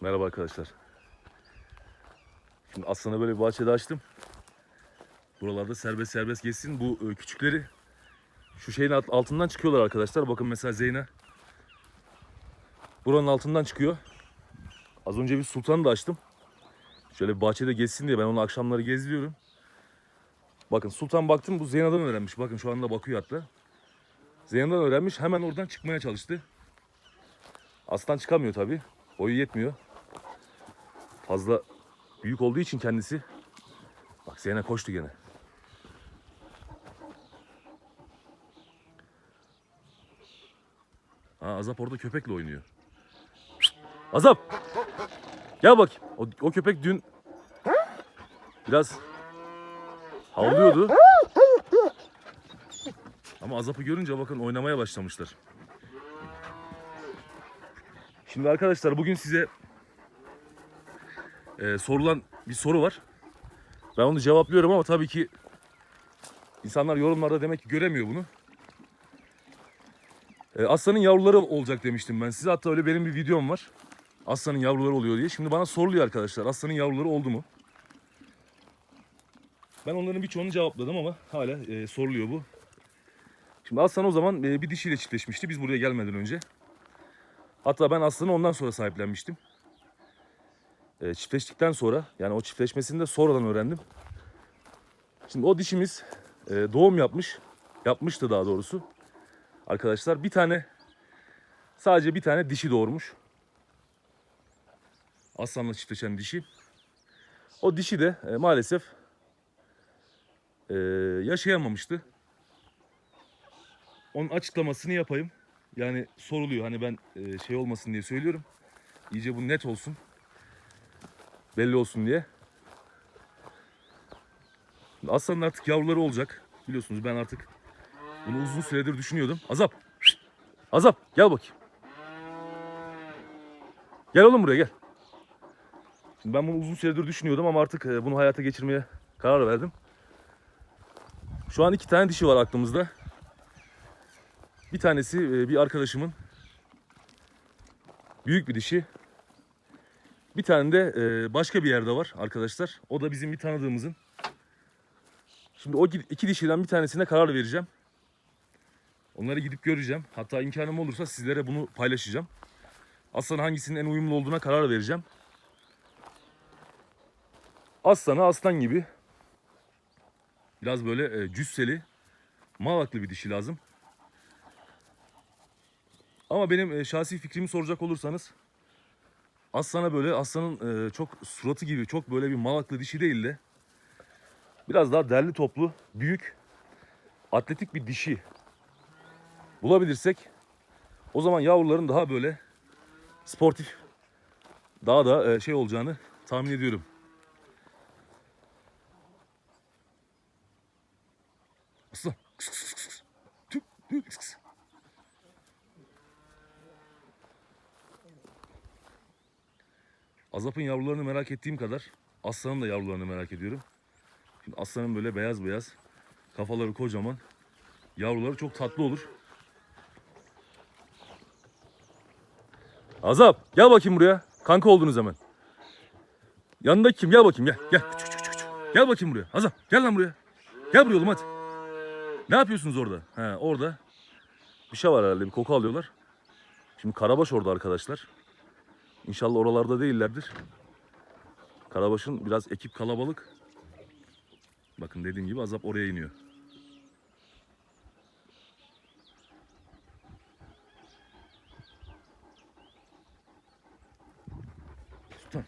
Merhaba arkadaşlar. Şimdi aslında böyle bir bahçede açtım. Buralarda serbest serbest geçsin. Bu e, küçükleri şu şeyin alt- altından çıkıyorlar arkadaşlar. Bakın mesela Zeyna. Buranın altından çıkıyor. Az önce bir sultanı da açtım. Şöyle bir bahçede geçsin diye ben onu akşamları gezdiriyorum. Bakın sultan baktım bu Zeyna'dan öğrenmiş. Bakın şu anda bakıyor hatta. Zeyna'dan öğrenmiş. Hemen oradan çıkmaya çalıştı. Aslan çıkamıyor tabii. Boyu yetmiyor. Fazla büyük olduğu için kendisi. Bak Zeyna koştu gene. Ha, Azap orada köpekle oynuyor. Azap! Gel bakayım. O, o köpek dün biraz havlıyordu. Ama Azap'ı görünce bakın oynamaya başlamışlar. Şimdi arkadaşlar bugün size e, sorulan bir soru var. Ben onu cevaplıyorum ama tabii ki insanlar yorumlarda demek ki göremiyor bunu. E, aslanın yavruları olacak demiştim ben size. Hatta öyle benim bir videom var. Aslanın yavruları oluyor diye. Şimdi bana soruluyor arkadaşlar. Aslanın yavruları oldu mu? Ben onların birçoğunu cevapladım ama hala e, soruluyor bu. Şimdi aslan o zaman e, bir dişiyle çiftleşmişti biz buraya gelmeden önce. Hatta ben aslanı ondan sonra sahiplenmiştim. E, çiftleştikten sonra yani o çiftleşmesini de sonradan öğrendim. Şimdi o dişimiz e, doğum yapmış. Yapmıştı daha doğrusu. Arkadaşlar bir tane sadece bir tane dişi doğurmuş. Aslanla çiftleşen dişi. O dişi de e, maalesef e, yaşayamamıştı. Onun açıklamasını yapayım. Yani soruluyor hani ben e, şey olmasın diye söylüyorum. İyice bu net olsun. Belli olsun diye. Aslanın artık yavruları olacak. Biliyorsunuz ben artık bunu uzun süredir düşünüyordum. Azap. Azap gel bakayım. Gel oğlum buraya gel. Şimdi ben bunu uzun süredir düşünüyordum ama artık e, bunu hayata geçirmeye karar verdim. Şu an iki tane dişi var aklımızda. Bir tanesi e, bir arkadaşımın büyük bir dişi. Bir tane de e, başka bir yerde var arkadaşlar. O da bizim bir tanıdığımızın. Şimdi o iki dişiden bir tanesine karar vereceğim. Onları gidip göreceğim. Hatta imkanım olursa sizlere bunu paylaşacağım. Aslan hangisinin en uyumlu olduğuna karar vereceğim. Aslan'a aslan gibi biraz böyle e, cüsseli, malaklı bir dişi lazım. Ama benim e, şahsi fikrimi soracak olursanız Aslan'a böyle aslanın e, çok suratı gibi çok böyle bir malaklı dişi değil de biraz daha derli toplu, büyük, atletik bir dişi bulabilirsek o zaman yavruların daha böyle sportif daha da e, şey olacağını tahmin ediyorum. Aslan. Azap'ın yavrularını merak ettiğim kadar aslanın da yavrularını merak ediyorum. Şimdi aslanın böyle beyaz beyaz, kafaları kocaman, yavruları çok tatlı olur. Azap gel bakayım buraya. Kanka oldunuz hemen. Yanındaki kim? Gel bakayım gel. Gel. Küçük, küçük, küçük. Gel bakayım buraya. Azap gel lan buraya. Gel buraya oğlum hadi. Ne yapıyorsunuz orada? He orada. Bir şey var herhalde bir koku alıyorlar. Şimdi Karabaş orada arkadaşlar. İnşallah oralarda değillerdir. Karabaş'ın biraz ekip kalabalık. Bakın dediğim gibi Azap oraya iniyor. Sultan.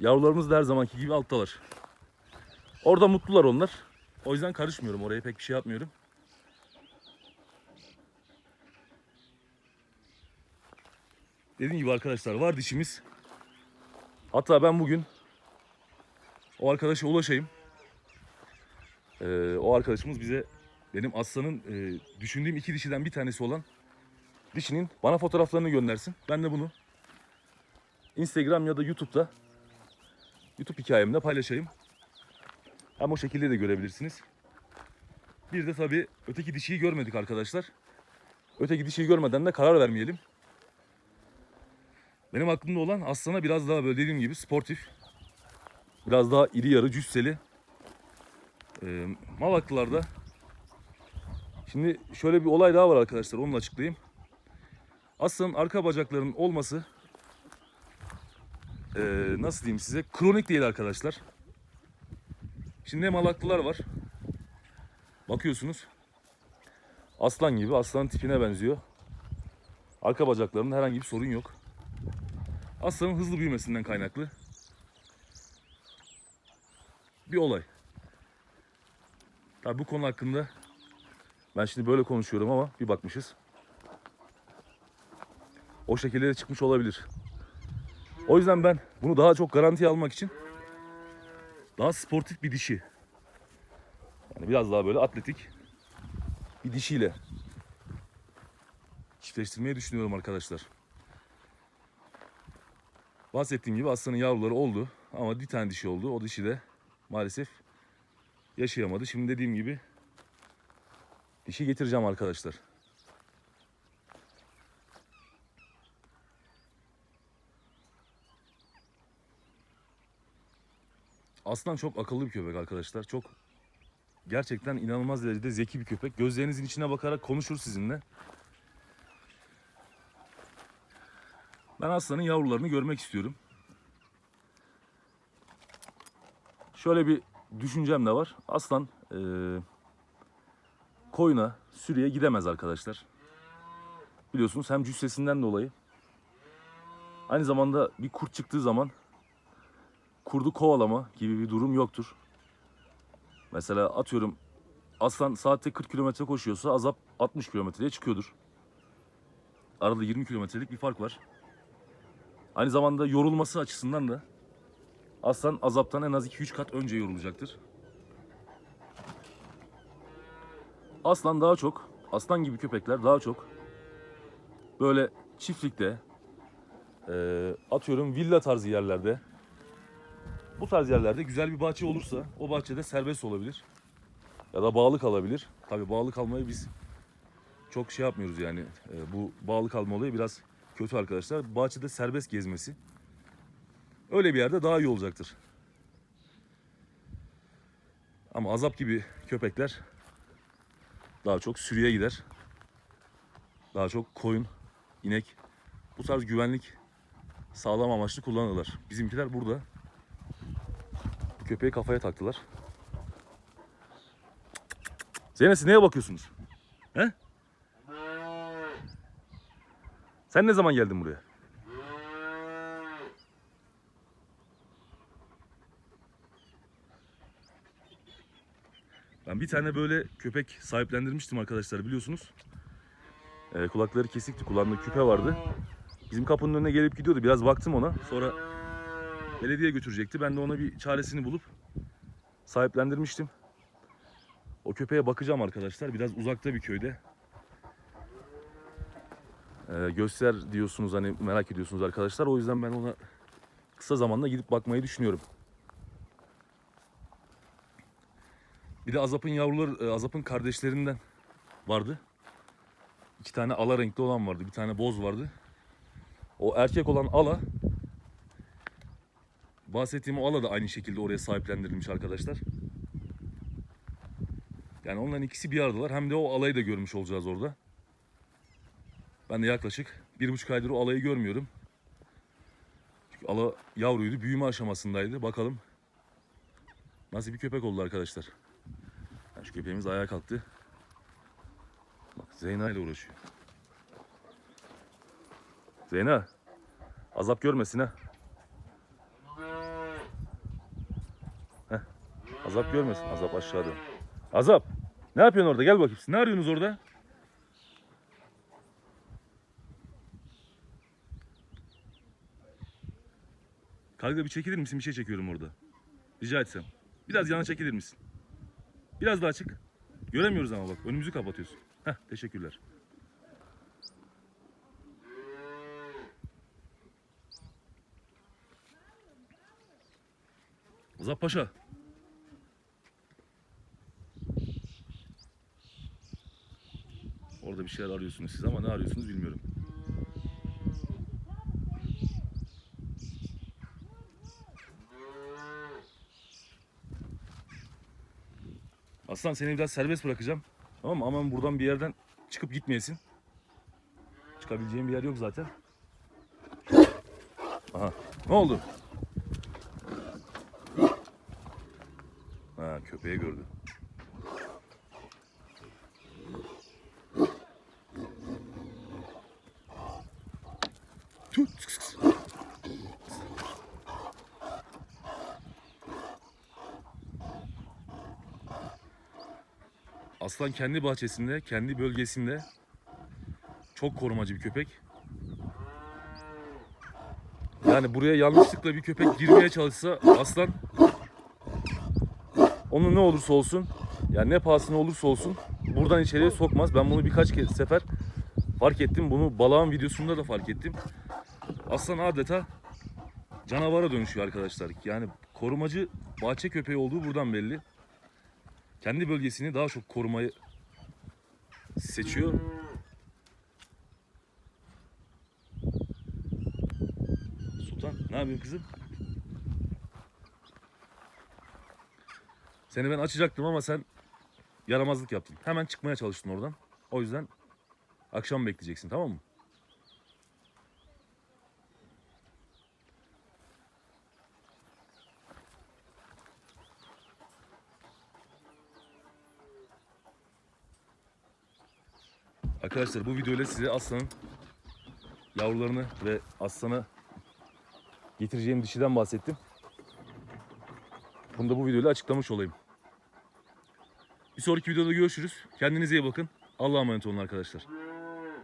Yavrularımız da her zamanki gibi alttalar. Orada mutlular onlar. O yüzden karışmıyorum oraya pek bir şey yapmıyorum. Dediğim gibi arkadaşlar var dişimiz. Hatta ben bugün o arkadaşa ulaşayım. Ee, o arkadaşımız bize benim aslanın e, düşündüğüm iki dişiden bir tanesi olan dişinin bana fotoğraflarını göndersin. Ben de bunu Instagram ya da YouTube'da YouTube hikayemde paylaşayım. Hem o şekilde de görebilirsiniz. Bir de tabii öteki dişiyi görmedik arkadaşlar. Öteki dişiyi görmeden de karar vermeyelim. Benim aklımda olan aslana biraz daha böyle dediğim gibi sportif. Biraz daha iri yarı cüsseli. Ee, Malaklılarda Şimdi şöyle bir olay daha var arkadaşlar onu açıklayayım. Aslanın arka bacaklarının olması ee, nasıl diyeyim size kronik değil arkadaşlar. Şimdi malaklılar var. Bakıyorsunuz. Aslan gibi aslanın tipine benziyor. Arka bacaklarında herhangi bir sorun yok. Aslanın hızlı büyümesinden kaynaklı bir olay. Tabi bu konu hakkında ben şimdi böyle konuşuyorum ama bir bakmışız. O şekilde de çıkmış olabilir. O yüzden ben bunu daha çok garantiye almak için daha sportif bir dişi. Yani biraz daha böyle atletik bir dişiyle çiftleştirmeyi düşünüyorum arkadaşlar. Bahsettiğim gibi aslanın yavruları oldu ama bir tane dişi oldu. O dişi de maalesef yaşayamadı. Şimdi dediğim gibi dişi getireceğim arkadaşlar. Aslan çok akıllı bir köpek arkadaşlar. Çok gerçekten inanılmaz derecede zeki bir köpek. Gözlerinizin içine bakarak konuşur sizinle. Ben aslanın yavrularını görmek istiyorum. Şöyle bir düşüncem de var. Aslan eee koyuna, sürüye gidemez arkadaşlar. Biliyorsunuz hem cüssesinden dolayı. Aynı zamanda bir kurt çıktığı zaman kurdu kovalama gibi bir durum yoktur. Mesela atıyorum aslan saatte 40 kilometre koşuyorsa azap 60 kilometreye çıkıyordur. Arada 20 kilometrelik bir fark var. Aynı zamanda yorulması açısından da aslan azaptan en az 2-3 kat önce yorulacaktır. Aslan daha çok, aslan gibi köpekler daha çok böyle çiftlikte, eee, atıyorum villa tarzı yerlerde, bu tarz yerlerde güzel bir bahçe olursa o bahçede serbest olabilir. Ya da bağlı kalabilir. Tabii bağlı kalmayı biz çok şey yapmıyoruz yani. Eee, bu bağlı kalma olayı biraz kötü arkadaşlar. Bahçede serbest gezmesi. Öyle bir yerde daha iyi olacaktır. Ama azap gibi köpekler daha çok sürüye gider. Daha çok koyun, inek bu tarz güvenlik sağlam amaçlı kullanırlar. Bizimkiler burada bu köpeği kafaya taktılar. Zeynep neye bakıyorsunuz? He? Sen ne zaman geldin buraya? Ben bir tane böyle köpek sahiplendirmiştim arkadaşlar biliyorsunuz. Ee, kulakları kesikti, kulağında küpe vardı. Bizim kapının önüne gelip gidiyordu. Biraz baktım ona. Sonra belediye götürecekti. Ben de ona bir çaresini bulup sahiplendirmiştim. O köpeğe bakacağım arkadaşlar. Biraz uzakta bir köyde. Ee, göster diyorsunuz hani merak ediyorsunuz arkadaşlar. O yüzden ben ona kısa zamanda gidip bakmayı düşünüyorum. Bir de Azap'ın yavruları, e, Azap'ın kardeşlerinden vardı. İki tane ala renkli olan vardı. Bir tane boz vardı. O erkek olan ala bahsettiğim o ala da aynı şekilde oraya sahiplendirilmiş arkadaşlar. Yani onların ikisi bir aradalar. Hem de o alayı da görmüş olacağız orada. Ben de yaklaşık bir buçuk aydır o alayı görmüyorum. Çünkü ala yavruydu. Büyüme aşamasındaydı. Bakalım nasıl bir köpek oldu arkadaşlar. Yani şu köpeğimiz ayağa kalktı. Bak Zeyna ile uğraşıyor. Zeyna. Azap görmesin ha. Heh. Azap görmesin. Azap aşağıda. Azap. Ne yapıyorsun orada? Gel bakayım. Ne arıyorsunuz orada? Karga bir çekilir misin? Bir şey çekiyorum orada. Rica etsem. Biraz yana çekilir misin? Biraz daha açık. Göremiyoruz ama bak. Önümüzü kapatıyorsun. Heh, teşekkürler. Azap Paşa. Orada bir şeyler arıyorsunuz siz ama ne arıyorsunuz bilmiyorum. Aslan seni biraz serbest bırakacağım. Tamam mı? Ama buradan bir yerden çıkıp gitmeyesin. Çıkabileceğin bir yer yok zaten. Aha. Ne oldu? Ha köpeği gördü. Tüh, Aslan kendi bahçesinde, kendi bölgesinde çok korumacı bir köpek. Yani buraya yanlışlıkla bir köpek girmeye çalışsa aslan onu ne olursa olsun yani ne pahasına olursa olsun buradan içeriye sokmaz. Ben bunu birkaç kez sefer fark ettim. Bunu balağın videosunda da fark ettim. Aslan adeta canavara dönüşüyor arkadaşlar. Yani korumacı bahçe köpeği olduğu buradan belli. Kendi bölgesini daha çok korumayı seçiyor. Sultan ne yapıyorsun kızım? Seni ben açacaktım ama sen yaramazlık yaptın. Hemen çıkmaya çalıştın oradan. O yüzden akşam bekleyeceksin tamam mı? Arkadaşlar bu videoyla size aslanın yavrularını ve aslana getireceğim dişiden bahsettim. Bunu da bu videoyla açıklamış olayım. Bir sonraki videoda görüşürüz. Kendinize iyi bakın. Allah'a emanet olun arkadaşlar.